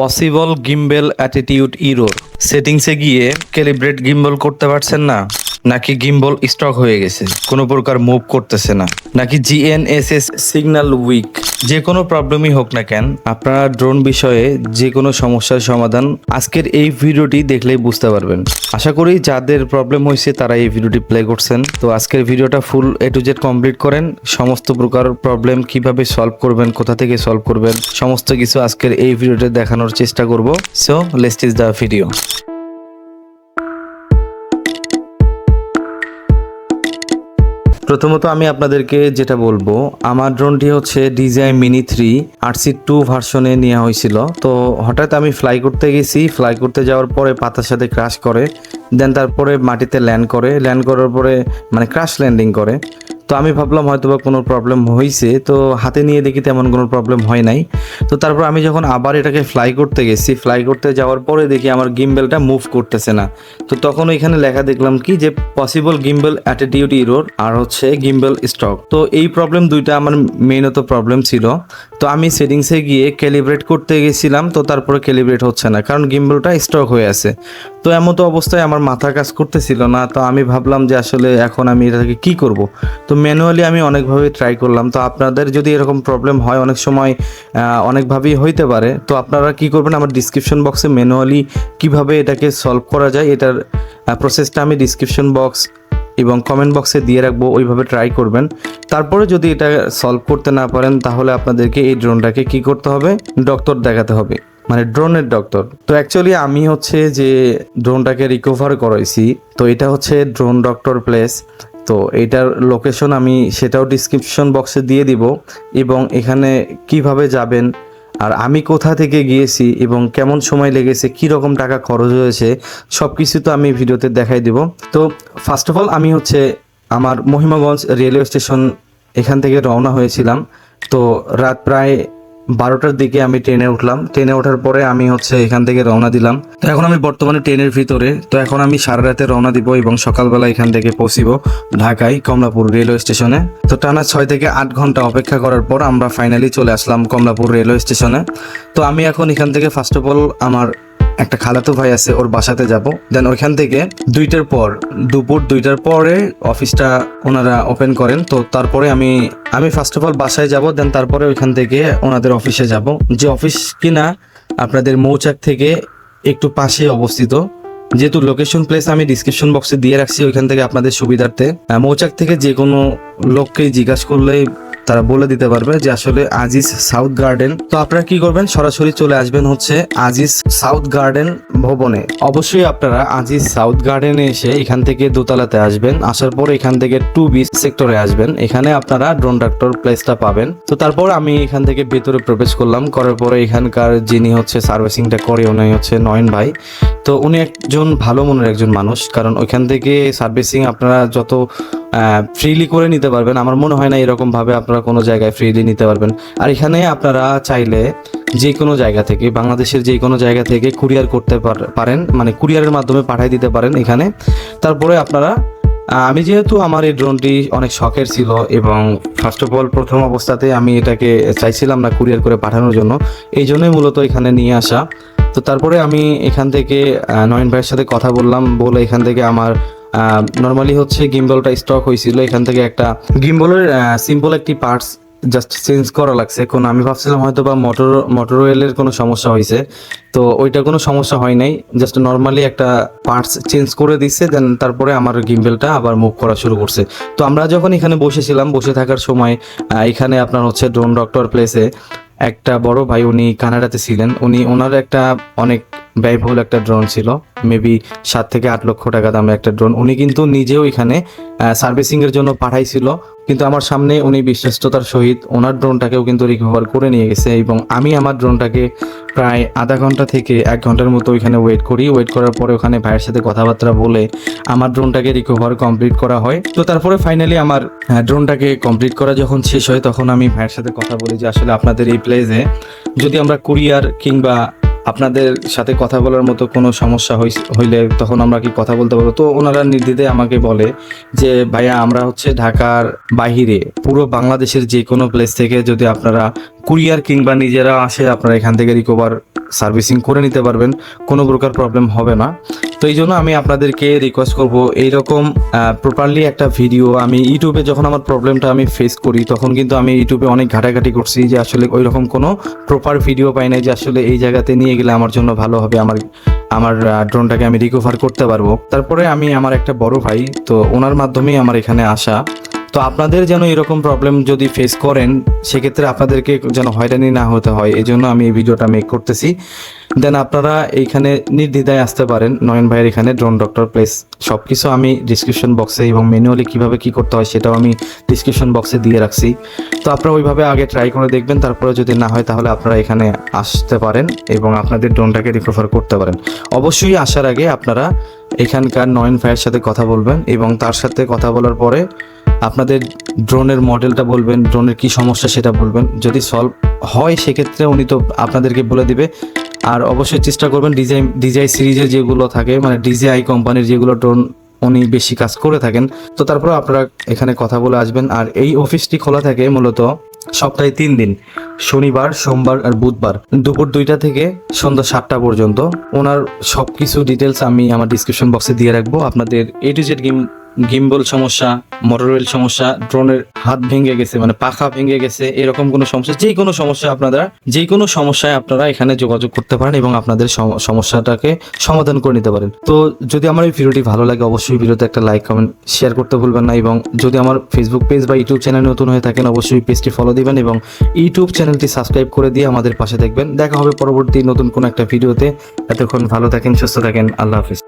Possible gimbal attitude error. সেটিংসে গিয়ে calibrate gimbal করতে পারছেন না। নাকি গিম্বল স্টক হয়ে গেছে, কোনো প্রকার মুভ করতেছে না। নাকি জিএনএসএস সিগন্যাল উইক, যে কোনো প্রবলেমই হোক না কেন, আপনারা ড্রোন বিষয়ে যে কোনো সমস্যার সমাধান আজকের এই ভিডিওটি দেখলেই বুঝতে পারবেন। আশা করি যাদের প্রবলেম হয়েছে তারা এই ভিডিওটি প্লে করছেন। তো আজকের ভিডিওটা full A to Z complete করেন। সমস্ত প্রকার প্রবলেম কীভাবে সলভ করবেন, কোথা থেকে সলভ করবেন, সমস্ত কিছু আজকের এই ভিডিওতে দেখানোর চেষ্টা করব। So lest is the video প্রথমত আমি আপনাদেরকে যেটা বলব, আমার ড্রোনটি হচ্ছে DJI mini three RC two ভার্সনে নেওয়া হয়েছিল। তো হঠাৎ আমি ফ্লাই করতে গেছি ফ্লাই করতে যাওয়ার পরে পাতার সাথে ক্রাশ করে দেন তারপরে মাটিতে ল্যান্ড করে ল্যান্ড করার পরে মানে ক্রাশ ল্যান্ডিং করে। তো আমি ভাবলাম হয়তো বা কোনো প্রবলেম হয়েছে তো হাতে নিয়ে দেখি তেমন কোনো প্রবলেম হয় নাই। তো তারপর আমি যখন আবার এটাকে ফ্লাই করতে গেছি ফ্লাই করতে যাওয়ার পরে দেখি আমার গিম্বেলটা মুভ করতেছে না। তো তখন ওইখানে লেখা দেখলাম কি যে পসিবল গিম্বেল অ্যাটিটিউড ইরোর আর হচ্ছে গিম্বেল স্টক তো এই প্রবলেম দুইটা আমার মেইনত প্রবলেম ছিল। তো আমি সেটিংসে গিয়ে ক্যালিব্রেট করতে গেছিলাম, তো তারপরে ক্যালিব্রেট হচ্ছে না, কারণ গিম্বেলটা স্টক হয়ে আছে। তো এমন তো অবস্থায় আমার মাথা কাজ করতেছিল না, তো আমি ভাবলাম যে আসলে এখন আমি এটাকে কি করব? তো ম্যানুয়ালি আমি অনেকভাবে ট্রাই করলাম। তো আপনাদের যদি এরকম প্রবলেম হয়, অনেক সময় অনেকভাবেই হইতে পারে। তো আপনারা কি করবেন, আমার ডিসক্রিপশন বক্সে ম্যানুয়ালি কীভাবে এটাকে সলভ করা যায়, এটার প্রসেসটা আমি ডিসক্রিপশন বক্স এবং কমেন্ট বক্সে দিয়ে রাখব, ওইভাবে ট্রাই করবেন। তারপরে যদি এটা সলভ করতে না পারেন, তাহলে আপনাদেরকে এই ড্রোনটাকে কি করতে হবে? ডক্টর দেখাতে হবে। মানে ড্রোনের ডক্টর তো অ্যাকচুয়ালি আমি হচ্ছে যে ড্রোনটাকে রিকভার করাইছি। তো এটা হচ্ছে ড্রোন ডক্টর প্লেস তো এটার লোকেশন আমি সেটাও ডিসক্রিপশন বক্সে দিয়ে দিব এবং এখানে কীভাবে যাবেন আর আমি কোথা থেকে গিয়েছি এবং কেমন সময় লেগেছে, কি রকম টাকা খরচ হয়েছে সব কিছু তো আমি ভিডিওতে দেখাই দিব। তো ফার্স্ট অফ অল আমি হচ্ছে আমার মহিমাগঞ্জ রেলওয়ে স্টেশন এখান থেকে রওনা হয়েছিলাম। তো রাত প্রায় বারোটার দিকে আমি ট্রেনে উঠলাম। ট্রেনে ওঠার পরে আমি হচ্ছে এখান থেকে রওনা দিলাম। তো এখন আমি বর্তমানে ট্রেনের ভিতরে। তো এখন আমি সারা রাতে রওনা দিব এবং সকালবেলা এখান থেকে পৌঁছিব ঢাকায় কমলাপুর রেলওয়ে স্টেশনে। তো টানা ছয় থেকে আট ঘণ্টা অপেক্ষা করার পর আমরা ফাইনালি চলে আসলাম কমলাপুর রেলওয়ে স্টেশনে। তো আমি এখন এখান থেকে ফার্স্ট অফ অল আমার একটা খালাতো ভাই আছে, ওর বাসাতে যাব। দেন ওইখান থেকে দুইটার পর, দুপুর দুইটার পরে অফিসটা ওনারা ওপেন করেন। তো তারপরে আমি আমি ফার্স্ট অফ অল বাসায় যাব দেন তারপরে ওইখান থেকে ওনাদের অফিসে যাব। যে অফিস কিনা আপনাদের মৌচাক থেকে একটু পাশে অবস্থিত। যেহেতু লোকেশন প্লেস আমি ডিসক্রিপশন বক্সে দিয়ে রাখছি ওইখান থেকে আপনাদের সুবিধার্থে। মৌচাক থেকে যে কোনো লোককেই জিজ্ঞাসা করলেই তারা বলে দিতে পারবে যে আসলে আজিজ সাউথ গার্ডেন। তো আপনারা কি করবেন? সরাসরি চলে আসবেন হচ্ছে আজিজ সাউথ গার্ডেন ভবনে। অবশ্যই আপনারা আজিজ সাউথ গার্ডেনে এসে এখান থেকে দোতলাতে আসবেন। আসার পর এখান থেকে টু বি সেক্টরে আসবেন। এখানে আপনারা ড্রোন ডাক্তার প্লেসটা পাবেন। তো তারপর আমি এখান থেকে ভেতরে প্রবেশ করলাম। করার পরে এখানকার যিনি হচ্ছে সার্ভিসিংটা করে, উনি হচ্ছে নয়ন ভাই। তো উনি একজন ভালো মনের একজন মানুষ। কারণ ওইখান থেকে সার্ভিসিং আপনারা যত ফ্রিলি করে নিতে পারবেন। আমার মনে হয় না এরকম ভাবে আপনারা কোনো জায়গায় ফ্রিলি নিতে পারবেন। আর এখানে আপনারা চাইলে যে কোনো জায়গা থেকে, বাংলাদেশের যে কোনো জায়গা থেকে কুরিয়ার করতে পার- পারেন। মানে কুরিয়ারের মাধ্যমে পাঠিয়ে দিতে পারেন এখানে। তারপরে আপনারা আমি যেহেতু আমার এই ড্রোনটি অনেক শখের ছিল এবং ফার্স্ট অফ অল প্রথম অবস্থাতে আমি এটাকে চাইছিলাম না কুরিয়ার করে পাঠানোর জন্য, এই জন্যই মূলত এখানে নিয়ে আসা। তো তারপরে আমি এখান থেকে নয়ন ভাইয়ের সাথে কথা বললাম। বলে এখান থেকে আমার নর্মালি হচ্ছে গিম্বলটা স্টক হয়েছিল এখান থেকে একটা গিম্বলের সিম্পল একটি পার্টস জাস্ট চেঞ্জ করা লাগছে। এখন আমি ভাবছিলাম হয়তো বা মোটর মোটর অয়েলের কোনো সমস্যা হয়েছে তো ওইটা কোনো সমস্যা হয় নাই জাস্ট নর্মালি একটা পার্টস চেঞ্জ করে দিচ্ছে দেন তারপরে আমার গিম্বেলটা আবার মুভ করা শুরু করছে। তো আমরা যখন এখানে বসেছিলাম, বসে থাকার সময় এখানে আপনার হচ্ছে ড্রোন ডক্টর প্লেসে একটা বড় ভাই, উনি কানাডাতে ছিলেন। উনি, ওনার একটা অনেক ব্যয়বহুল একটা ড্রোন ছিল মেবি সাত থেকে আট লক্ষ টাকা দামের একটা ড্রোন উনি কিন্তু নিজেও এখানে সার্ভিসিং এর জন্য পাঠাইছিল, কিন্তু আমার সামনে উনি বিশ্বস্ততার সহিত ওনার ড্রোনটাকেও কিন্তু রিকভার করে নিয়ে গেছে এবং আমি আমার ড্রোনটাকে প্রায় আধা ঘণ্টা থেকে এক ঘণ্টার মতো ওইখানে ওয়েট করি। ওয়েট করার পরে ওখানে ভাইয়ের সাথে কথাবার্তা বলে আমার ড্রোনটাকে রিকভার কমপ্লিট করা হয়। তো তারপরে ফাইনালি আমার ড্রোনটাকে কমপ্লিট করা যখন শেষ হয়, তখন আমি ভাইয়ের সাথে কথা বলি যে, আসলে আপনাদের এই প্লেসে যদি আমরা কুরিয়ার কিংবা আপনাদের সাথে কথা বলার মতো কোনো সমস্যা হইলে তখন আমরা কি কথা বলতে পারব? তো ওনারা নির্দিতে আমাকে বলে যে, ভাইয়া, আমরা হচ্ছে ঢাকার বাহিরে, পুরো বাংলাদেশের যে কোনো প্লেস থেকে যদি আপনারা কুরিয়ার কিংবা নিজেরা আসে, আপনারা এখান থেকে রিকভার সার্ভিসিং করে নিতে পারবেন। কোনো প্রকার প্রবলেম হবে না। তো এই জন্য আমি আপনাদেরকে রিকোয়েস্ট করব, এইরকম প্রপারলি একটা ভিডিও আমি ইউটিউবে যখন আমার প্রবলেমটা আমি ফেস করি, তখন কিন্তু আমি ইউটিউবে অনেক ঘাটাঘাটি করছি যে আসলে ওই রকম কোনো প্রপার ভিডিও পাই নাই যে আসলে এই জায়গাতে নিয়ে গেলে আমার জন্য ভালো হবে, আমার আমার ড্রোনটাকে আমি রিকভার করতে পারব। তারপরে আমি আমার একটা বড় ভাই, তো ওনার মাধ্যমেই আমার এখানে আসা। তো আপনাদের যেন এরকম প্রবলেম যদি ফেস করেন, সেক্ষেত্রে আপনাদেরকে যেন হয়রানি না হতে হয়। এই জন্য আমি এই ভিডিওটা মেক করতেছি। দেন আপনারা এইখানে নির্দ্বিধায় আসতে পারেন। নয়ন ভাইয়ের এখানে ড্রোন ডক্টর প্লেস সব কিছু আমি ডিসক্রিপশন বক্সে এবং ম্যানুয়ালি কীভাবে কি করতে হয়, সেটাও আমি ডিসক্রিপশন বক্সে দিয়ে রাখছি। তো আপনারা ওইভাবে আগে ট্রাই করে দেখবেন। তারপরে যদি না হয়, তাহলে আপনারা এখানে আসতে পারেন এবং আপনাদের ড্রোনটাকে রিকভার করতে পারেন। অবশ্যই আসার আগে আপনারা এখানকার নয়ন ভাইয়ের সাথে কথা বলবেন এবং তার সাথে কথা বলার পরে আপনাদের ড্রোনের মডেলটা বলবেন, ড্রোনের কি সমস্যা সেটা বলবেন। যদি সলভ হয়, সেক্ষেত্রে উনি তো আপনাদেরকে বলে দিবে। আর অবশ্যই চেষ্টা করবেন ডিজাই ডিজাই সিরিজের যেগুলো থাকে মানে ডিজিআই কোম্পানির যেগুলো ড্রোন উনি বেশি কাজ করে থাকেন। তো তারপরে আপনারা এখানে কথা বলে আসবেন। আর এই অফিসটি খোলা থাকে মূলত সপ্তাহে তিন দিন, শনিবার, সোমবার আর বুধবার। দুপুর দুইটা থেকে সন্ধ্যা সাতটা পর্যন্ত। ওনার সব কিছু ডিটেলস আমি আমার ডিসক্রিপশন বক্সে দিয়ে রাখব। আপনাদের A to Z game gimbal সমস্যা মোটরওয়েল সমস্যা, ড্রোনের হাত ভেঙে গেছে মানে পাখা ভেঙে গেছে, এরকম কোনো সমস্যা, যে কোনো সমস্যা আপনারা, যে কোনো সমস্যায় আপনারা এখানে যোগাযোগ করতে পারেন এবং আপনাদের সম- সমস্যাটাকে সমাধান করে নিতে পারেন। তো যদি আমার এই ভিডিওটি ভালো লাগে, অবশ্যই ভিডিওতে একটা লাইক, কমেন্ট, শেয়ার করতে ভুলবেন না এবং যদি আমার ফেসবুক পেজ বা ইউটিউব চ্যানেল নতুন হয়ে থাকেন, অবশ্যই পেজটি ফলো দিবেন এবং ইউটিউব চ্যানেলটি সাবস্ক্রাইব করে দিয়ে আমাদের পাশে দেখবেন। দেখা হবে পরবর্তী নতুন কোনো একটা ভিডিওতে। এতক্ষণ ভালো থাকেন, সুস্থ থাকেন, আল্লাহ হাফিজ।